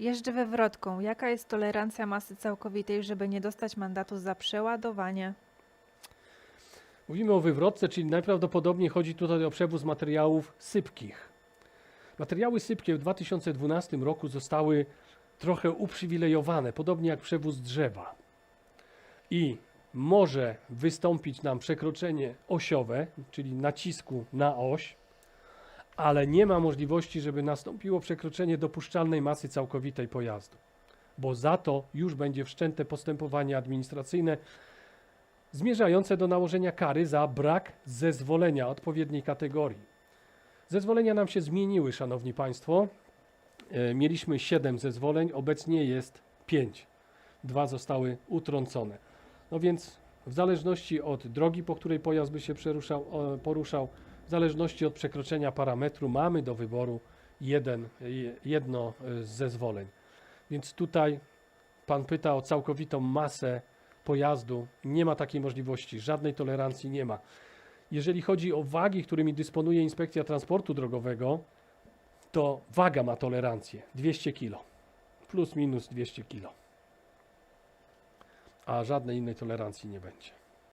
Jeżdżę wywrotką. Jaka jest tolerancja masy całkowitej, żeby nie dostać mandatu za przeładowanie? Mówimy o wywrotce, czyli najprawdopodobniej chodzi tutaj o przewóz materiałów sypkich. Materiały sypkie w 2012 roku zostały trochę uprzywilejowane, podobnie jak przewóz drzewa. I może wystąpić nam przekroczenie osiowe, czyli nacisku na oś, ale nie ma możliwości, żeby nastąpiło przekroczenie dopuszczalnej masy całkowitej pojazdu, bo za to już będzie wszczęte postępowanie administracyjne zmierzające do nałożenia kary za brak zezwolenia odpowiedniej kategorii. Zezwolenia nam się zmieniły, szanowni państwo. E, Mieliśmy 7 zezwoleń, obecnie jest 5. Dwa zostały utrącone. No więc w zależności od drogi, po której pojazd by się poruszał, w zależności od przekroczenia parametru mamy do wyboru jeden, je- jedno e, z zezwoleń. Więc tutaj pan pyta o całkowitą masę pojazdu. Nie ma takiej możliwości, żadnej tolerancji nie ma. Jeżeli chodzi o wagi, którymi dysponuje Inspekcja Transportu Drogowego, to waga ma tolerancję 200 kg. Plus minus 200 kg. A żadnej innej tolerancji nie będzie.